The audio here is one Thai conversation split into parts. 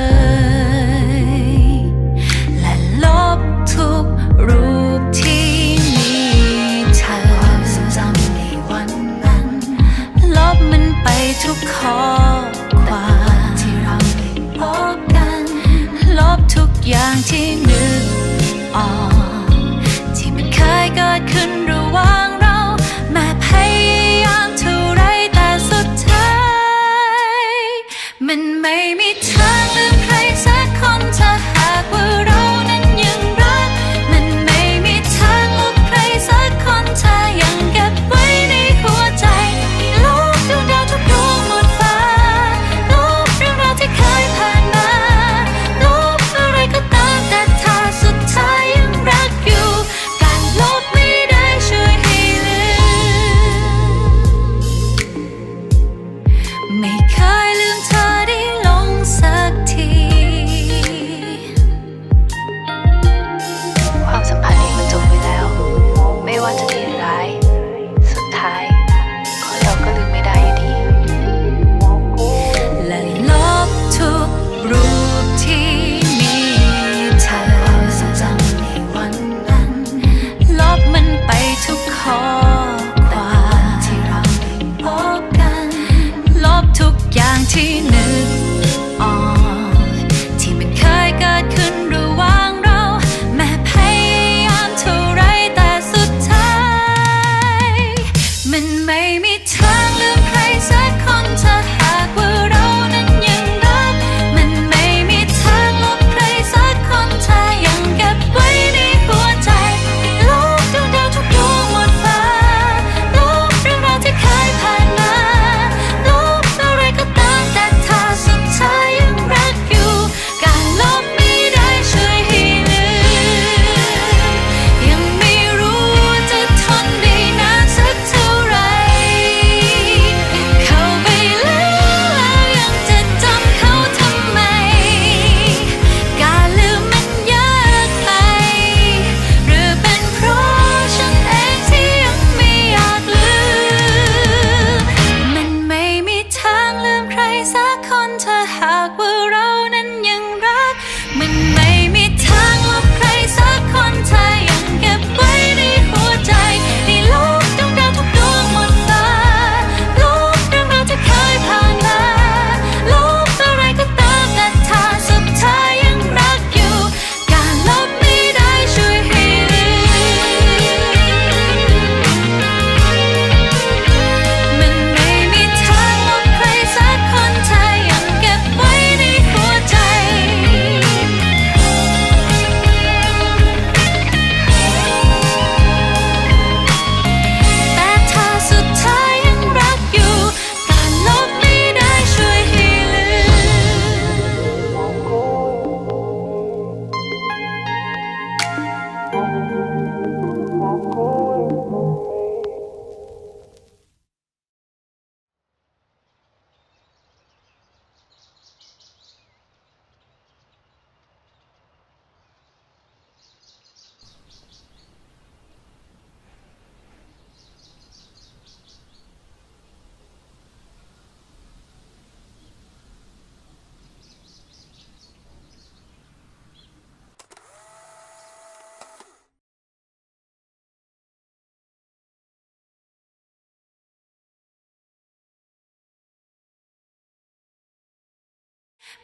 ย ทุกข้อความที่เราได้พบกัน ลบทุกอย่างที่นึกออก 19 new on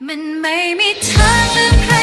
มันไม่มีทางลืมใคร